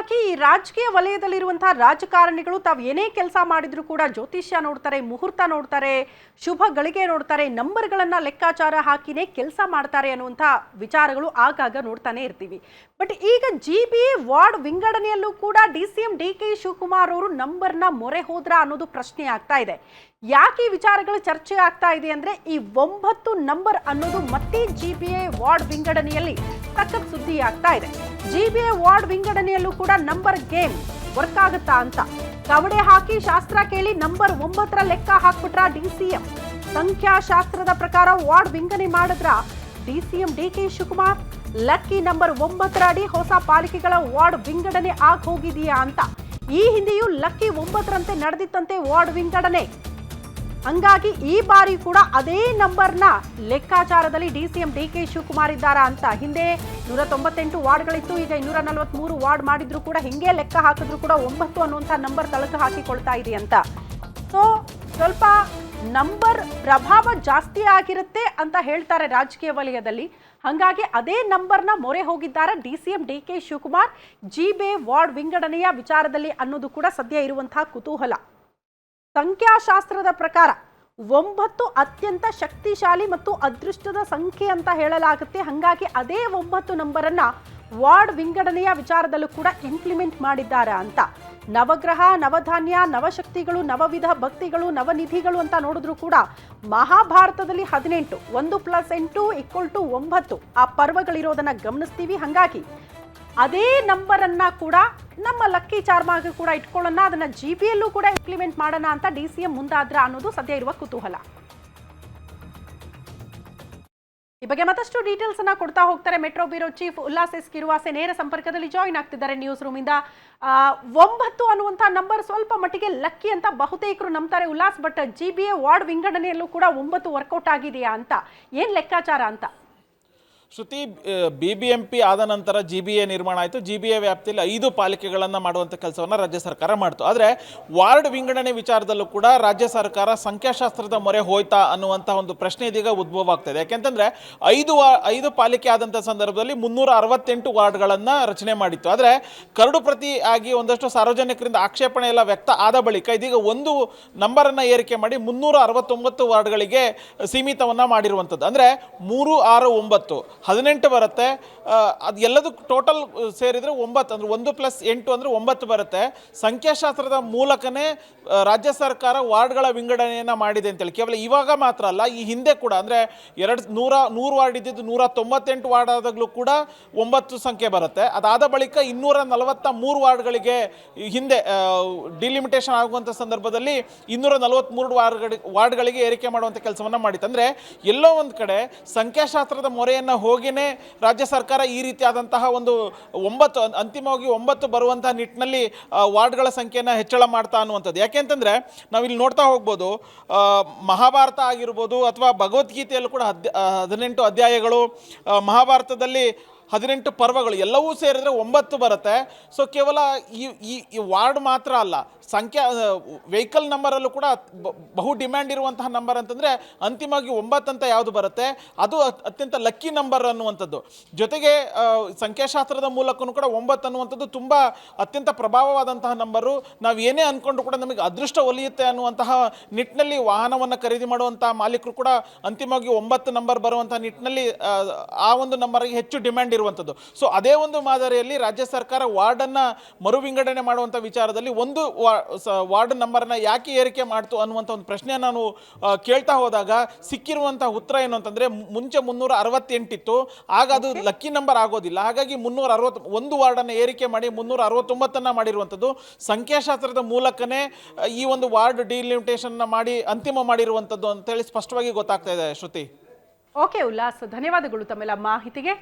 ಹಾಗಾಗಿ ಈ ರಾಜಕೀಯ ವಲಯದಲ್ಲಿರುವಂತಹ ರಾಜಕಾರಣಿಗಳು ತಾವು ಏನೇ ಕೆಲಸ ಮಾಡಿದ್ರು ಕೂಡ ಜ್ಯೋತಿಷ್ಯ ನೋಡ್ತಾರೆ, ಮುಹೂರ್ತ ನೋಡ್ತಾರೆ, ಶುಭ ಗಳಿಗೆ ನೋಡ್ತಾರೆ, ನಂಬರ್ಗಳನ್ನ ಲೆಕ್ಕಾಚಾರ ಹಾಕಿನೇ ಕೆಲಸ ಮಾಡ್ತಾರೆ ಅನ್ನುವಂತಹ ವಿಚಾರಗಳು ಆಗಾಗ ನೋಡ್ತಾನೆ ಇರ್ತೀವಿ. ಬಟ್ ಈಗ ಜಿ ಬಿ ವಾರ್ಡ್ ವಿಂಗಡಣೆಯಲ್ಲೂ ಕೂಡ D C M D K Shivakumar ಅವರು ನಂಬರ್ನ ಮೊರೆ ಹೋದ್ರ ಅನ್ನೋದು ಪ್ರಶ್ನೆ ಆಗ್ತಾ ಇದೆ. ಯಾಕೆ ಈ ವಿಚಾರಗಳು ಚರ್ಚೆ ಆಗ್ತಾ ಇದೆ ಅಂದ್ರೆ ಈ ಒಂಬತ್ತು ನಂಬರ್ ಅನ್ನೋದು ಮತ್ತೆ ಜಿ ಬಿ ಎ ವಾರ್ಡ್ ವಿಂಗಡಣೆಯಲ್ಲಿ ಸಖತ್ ಸುದ್ದಿ ಆಗ್ತಾ ಇದೆ. ಜಿ ಬಿ ಎ ವಾರ್ಡ್ ವಿಂಗಡಣೆಯಲ್ಲೂ ಕೂಡ ನಂಬರ್ ಗೇಮ್ ವರ್ಕ್ ಆಗುತ್ತಾ ಅಂತ. ಕವಡೆ ಹಾಕಿ ಶಾಸ್ತ್ರ ಕೇಳಿ ನಂಬರ್ ಒಂಬತ್ತರ ಲೆಕ್ಕ ಹಾಕ್ಬಿಟ್ರ ಡಿ ಸಿ ಎಂ ಸಂಖ್ಯಾಶಾಸ್ತ್ರದ ಪ್ರಕಾರ ವಾರ್ಡ್ ವಿಂಗಡಣೆ ಮಾಡಿದ್ರ D C M D K Shivakumar lucky number ಒಂಬತ್ತರ ಅಡಿ ಹೊಸ ಪಾಲಿಕೆಗಳ ವಾರ್ಡ್ ವಿಂಗಡಣೆ ಆಗಿ ಹೋಗಿದೆಯಾ ಅಂತ. ಈ ಹಿಂದೆಯೂ ಲಕ್ಕಿ ಒಂಬತ್ತರಂತೆ ನಡೆದಿತ್ತಂತೆ ವಾರ್ಡ್ ವಿಂಗಡಣೆ ಹಂಗಾಗಿ ಈ ಬಾರಿ ಕೂಡ ಅದೇ ನಂಬರ್ನ ಲೆಕ್ಕಾಚಾರದಲ್ಲಿ D C M D K Shivakumar ಇದ್ದಾರಾ ಅಂತ ಹಿಂದೆ ನೂರ ತೊಂಬತ್ತೆಂಟು ವಾರ್ಡ್ಗಳಿತ್ತು, ಈಗ ಇನ್ನೂರ ನಲವತ್ಮೂರು ವಾರ್ಡ್ ಮಾಡಿದ್ರು ಕೂಡ ಹಿಂಗೆ ಲೆಕ್ಕ ಹಾಕಿದ್ರು ಕೂಡ ಒಂಬತ್ತು ಅನ್ನುವಂಥ ನಂಬರ್ ತಳಕು ಹಾಕಿಕೊಳ್ತಾ ಇದೆ ಅಂತ. ಸೊ ಸ್ವಲ್ಪ ನಂಬರ್ ಪ್ರಭಾವ ಜಾಸ್ತಿ ಆಗಿರುತ್ತೆ ಅಂತ ಹೇಳ್ತಾರೆ ರಾಜಕೀಯ ವಲಯದಲ್ಲಿ. ಹಾಗಾಗಿ ಅದೇ ನಂಬರ್ನ ಮೊರೆ ಹೋಗಿದ್ದಾರೆ D C M D K Shivakumar. G B ward ವಿಂಗಡಣೆಯ ವಿಚಾರದಲ್ಲಿ ಅನ್ನೋದು ಕೂಡ ಸದ್ಯ ಇರುವಂತಹ ಕುತೂಹಲ. ಸಂಖ್ಯಾಶಾಸ್ತ್ರದ ಪ್ರಕಾರ ಒಂಬತ್ತು ಅತ್ಯಂತ ಶಕ್ತಿಶಾಲಿ ಮತ್ತು ಅದೃಷ್ಟದ ಸಂಖ್ಯೆ ಅಂತ ಹೇಳಲಾಗುತ್ತೆ. ಹಾಗಾಗಿ ಅದೇ ಒಂಬತ್ತು ನಂಬರನ್ನ ವಾರ್ಡ್ ವಿಂಗಡಣೆಯ ವಿಚಾರದಲ್ಲೂ ಕೂಡ ಇಂಪ್ಲಿಮೆಂಟ್ ಮಾಡಿದ್ದಾರೆ ಅಂತ. ನವಗ್ರಹ, ನವಧಾನ್ಯ, ನವಶಕ್ತಿಗಳು, ನವವಿಧ ಭಕ್ತಿಗಳು, ನವನಿಧಿಗಳು ಅಂತ ನೋಡಿದ್ರು ಕೂಡ ಮಹಾಭಾರತದಲ್ಲಿ ಹದಿನೆಂಟು, ಒಂದು ಪ್ಲಸ್ ಎಂಟು ಈಕ್ವಲ್ ಟು ಒಂಬತ್ತು ಆ ಪರ್ವಗಳಿರೋದನ್ನ ಗಮನಿಸ್ತೀವಿ. ಹಾಗಾಗಿ ಅದೇ ನಂಬರನ್ನು ಕೂಡ ನಮ್ಮ ಲಕ್ಕಿ ಚಾರ್ಮಾಗೆ ಕೂಡ ಇಟ್ಕೊಳ್ಳೋಣ. ಅದನ್ನ ಜಿ ಯಲ್ಲೂ ಕೂಡ ಇಂಪ್ಲಿಮೆಂಟ್ ಮಾಡೋಣ ಅಂತ ಡಿ ಸಿ ಎಂ ಮುಂದಾದ್ರ ಅನ್ನೋದು ಸದ್ಯ ಇರುವ ಕುತೂಹಲ. ಈ ಬಗ್ಗೆ ಮತ್ತಷ್ಟು ಡೀಟೇಲ್ಸ್ ಅನ್ನ ಕೊಡ್ತಾ ಹೋಗ್ತಾರೆ metro bureau chief Ullas S Kiruvase ನೇರ ಸಂಪರ್ಕದಲ್ಲಿ ಜಾಯಿನ್ ಆಗ್ತಿದ್ದಾರೆ ನ್ಯೂಸ್ ರೂಮ್ ಇಂದ ಒಂಬತ್ತು ಅನ್ನುವಂಥ ನಂಬರ್ ಸ್ವಲ್ಪ ಮಟ್ಟಿಗೆ ಲಕ್ಕಿ ಅಂತ ಬಹುತೇಕರು ನಂಬ್ತಾರೆ Ullas but G B A ward ವಿಂಗಡಣೆಯಲ್ಲೂ ಕೂಡ ಒಂಬತ್ತು ವರ್ಕೌಟ್ ಆಗಿದೆಯಾ ಅಂತ. ಏನ್ ಲೆಕ್ಕಾಚಾರ ಅಂತ? Shruti B B M P ಆದ ನಂತರ ಜಿ ಬಿ ಎ ನಿರ್ಮಾಣ ಆಯಿತು. ಜಿ ಬಿ ಎ ವ್ಯಾಪ್ತಿಯಲ್ಲಿ ಐದು ಪಾಲಿಕೆಗಳನ್ನು ಮಾಡುವಂಥ ಕೆಲಸವನ್ನು ರಾಜ್ಯ ಸರ್ಕಾರ ಮಾಡ್ತು. ಆದರೆ ವಾರ್ಡ್ ವಿಂಗಡಣೆ ವಿಚಾರದಲ್ಲೂ ಕೂಡ ರಾಜ್ಯ ಸರ್ಕಾರ ಸಂಖ್ಯಾಶಾಸ್ತ್ರದ ಮೊರೆ ಹೋಯ್ತಾ ಅನ್ನುವಂಥ ಒಂದು ಪ್ರಶ್ನೆ ಇದೀಗ ಉದ್ಭವ ಆಗ್ತದೆ ಯಾಕೆಂತಂದರೆ ಐದು ವಾ, ಐದು ಪಾಲಿಕೆ ಆದಂಥ ಸಂದರ್ಭದಲ್ಲಿ ಮುನ್ನೂರ ಅರವತ್ತೆಂಟು ವಾರ್ಡ್ಗಳನ್ನು ರಚನೆ ಮಾಡಿತ್ತು. ಆದರೆ ಕರಡು ಪ್ರತಿ ಆಗಿ ಒಂದಷ್ಟು ಸಾರ್ವಜನಿಕರಿಂದ ಆಕ್ಷೇಪಣೆ ಎಲ್ಲ ವ್ಯಕ್ತ ಆದ ಬಳಿಕ ಇದೀಗ ಒಂದು ನಂಬರನ್ನು ಏರಿಕೆ ಮಾಡಿ ಮುನ್ನೂರ ಅರವತ್ತೊಂಬತ್ತು ವಾರ್ಡ್ಗಳಿಗೆ ಸೀಮಿತವನ್ನು ಮಾಡಿರುವಂಥದ್ದು ಅಂದರೆ ಮೂರು ಆರು ಒಂಬತ್ತು. ಹದಿನೆಂಟು ಬರುತ್ತೆ. ಅದು ಎಲ್ಲದಕ್ಕೂ ಟೋಟಲ್ ಸೇರಿದರೆ ಒಂಬತ್ತು, ಅಂದರೆ ಒಂದು ಪ್ಲಸ್ ಎಂಟು ಅಂದರೆ ಒಂಬತ್ತು ಬರುತ್ತೆ. ಸಂಖ್ಯಾಶಾಸ್ತ್ರದ ಮೂಲಕನೇ ರಾಜ್ಯ ಸರ್ಕಾರ ವಾರ್ಡ್ಗಳ ವಿಂಗಡಣೆಯನ್ನು ಮಾಡಿದೆ ಅಂತೇಳಿ. ಕೇವಲ ಇವಾಗ ಮಾತ್ರ ಅಲ್ಲ, ಈ ಹಿಂದೆ ಕೂಡ, ಅಂದರೆ ಎರಡು ನೂರ, ನೂರು ವಾರ್ಡ್ ಇದ್ದಿದ್ದು ನೂರ ತೊಂಬತ್ತೆಂಟು ವಾರ್ಡ್ ಆದಾಗಲೂ ಕೂಡ ಒಂಬತ್ತು ಸಂಖ್ಯೆ ಬರುತ್ತೆ. ಅದಾದ ಬಳಿಕ ಇನ್ನೂರ ನಲವತ್ತ ಮೂರು ವಾರ್ಡ್ಗಳಿಗೆ ಹಿಂದೆ ಡಿಲಿಮಿಟೇಷನ್ ಆಗುವಂಥ ಸಂದರ್ಭದಲ್ಲಿ ಇನ್ನೂರ ನಲವತ್ತ್ಮೂರು ವಾರ್ಡ್ಗಳಿಗೆ ವಾರ್ಡ್ಗಳಿಗೆ ಏರಿಕೆ ಮಾಡುವಂಥ ಕೆಲಸವನ್ನು ಮಾಡಿತ್ತು. ಅಂದರೆ ಎಲ್ಲೋ ಒಂದು ಕಡೆ ಸಂಖ್ಯಾಶಾಸ್ತ್ರದ ಮೊರೆಯನ್ನು ಹೋಗಿನೇ ರಾಜ್ಯ ಸರ್ಕಾರ ಈ ರೀತಿಯಾದಂತಹ ಒಂದು ಒಂಬತ್ತು ಅಂತಿಮವಾಗಿ ಒಂಬತ್ತು ಬರುವಂತಹ ನಿಟ್ಟಿನಲ್ಲಿ ವಾರ್ಡ್ಗಳ ಸಂಖ್ಯೆಯನ್ನು ಹೆಚ್ಚಳ ಮಾಡ್ತಾ ಅನ್ನುವಂಥದ್ದು. ಯಾಕೆಂತಂದರೆ ನಾವಿಲ್ಲಿ ನೋಡ್ತಾ ಹೋಗ್ಬೋದು ಮಹಾಭಾರತ ಆಗಿರ್ಬೋದು ಅಥವಾ ಭಗವದ್ಗೀತೆಯಲ್ಲೂ ಕೂಡ ಹದ್ ಹದಿನೆಂಟು ಅಧ್ಯಾಯಗಳು ಮಹಾಭಾರತದಲ್ಲಿ ಹದಿನೆಂಟು ಪರ್ವಗಳು, ಎಲ್ಲವೂ ಸೇರಿದ್ರೆ ಒಂಬತ್ತು ಬರುತ್ತೆ. ಸೊ ಕೇವಲ ಈ ಈ ವಾರ್ಡ್ ಮಾತ್ರ ಅಲ್ಲ, ಸಂಖ್ಯಾ ವೆಹಿಕಲ್ ನಂಬರಲ್ಲೂ ಕೂಡ ಬಹು ಡಿಮ್ಯಾಂಡ್ ಇರುವಂತಹ ನಂಬರ್ ಅಂತಂದರೆ ಅಂತಿಮವಾಗಿ ಒಂಬತ್ತು ಅಂತ ಯಾವುದು ಬರುತ್ತೆ, ಅದು ಅತ್ಯಂತ ಲಕ್ಕಿ ನಂಬರ್ ಅನ್ನುವಂಥದ್ದು. ಜೊತೆಗೆ ಸಂಖ್ಯಾಶಾಸ್ತ್ರದ ಮೂಲಕನೂ ಕೂಡ ಒಂಬತ್ತು ಅನ್ನುವಂಥದ್ದು ತುಂಬ ಅತ್ಯಂತ ಪ್ರಭಾವವಾದಂತಹ ನಂಬರು. ನಾವು ಏನೇ ಅಂದ್ಕೊಂಡು ಕೂಡ ನಮಗೆ ಅದೃಷ್ಟ ಒಲಿಯುತ್ತೆ ಅನ್ನುವಂತಹ ನಿಟ್ಟಿನಲ್ಲಿ ವಾಹನವನ್ನು ಖರೀದಿ ಮಾಡುವಂಥ ಮಾಲೀಕರು ಕೂಡ ಅಂತಿಮವಾಗಿ ಒಂಬತ್ತು ನಂಬರ್ ಬರುವಂತಹ ನಿಟ್ಟಿನಲ್ಲಿ ಆ ಒಂದು ನಂಬರ್ಗೆ ಹೆಚ್ಚು ಡಿಮ್ಯಾಂಡ್ ಇರುವಂಥದ್ದು. ಸೊ ಅದೇ ಒಂದು ಮಾದರಿಯಲ್ಲಿ ರಾಜ್ಯ ಸರ್ಕಾರ ವಾರ್ಡನ್ನು ಮರು ವಿಂಗಡಣೆ ಮಾಡುವಂಥ ವಿಚಾರದಲ್ಲಿ ಒಂದು ವಾರ್ಡ್ ನಂಬರ್ನ ಯಾಕೆ ಏರಿಕೆ ಮಾಡ್ತು ಅನ್ನುವಂಥ ಒಂದು ಪ್ರಶ್ನೆ ನಾನು ಕೇಳ್ತಾ ಹೋದಾಗ ಸಿಕ್ಕಿರುವಂಥ ಉತ್ತರ ಏನು ಅಂತಂದರೆ ಮುಂಚೆ ಮುನ್ನೂರ ಅರವತ್ತೆಂಟಿತ್ತು. ಆಗ ಅದು ಲಕ್ಕಿ ನಂಬರ್ ಆಗೋದಿಲ್ಲ. ಹಾಗಾಗಿ ಮುನ್ನೂರ ಅರವತ್ತು ಒಂದು ವಾರ್ಡನ್ನು ಏರಿಕೆ ಮಾಡಿ ಮುನ್ನೂರ ಅರವತ್ತೊಂಬತ್ತನ್ನು ಮಾಡಿರುವಂಥದ್ದು. ಸಂಖ್ಯಾಶಾಸ್ತ್ರದ ಮೂಲಕನೇ ಈ ಒಂದು ವಾರ್ಡ್ ಡಿಲಿಮಿಟೇಷನ್ನ ಮಾಡಿ ಅಂತಿಮ ಮಾಡಿರುವಂಥದ್ದು ಅಂತೇಳಿ ಸ್ಪಷ್ಟವಾಗಿ ಗೊತ್ತಾಗ್ತಾ ಇದೆ ಶ್ರುತಿ. ಓಕೆ ಉಲ್ಲಾಸ್ ಧನ್ಯವಾದಗಳು ತಮ್ಮೆಲ್ಲ ಮಾಹಿತಿಗೆ.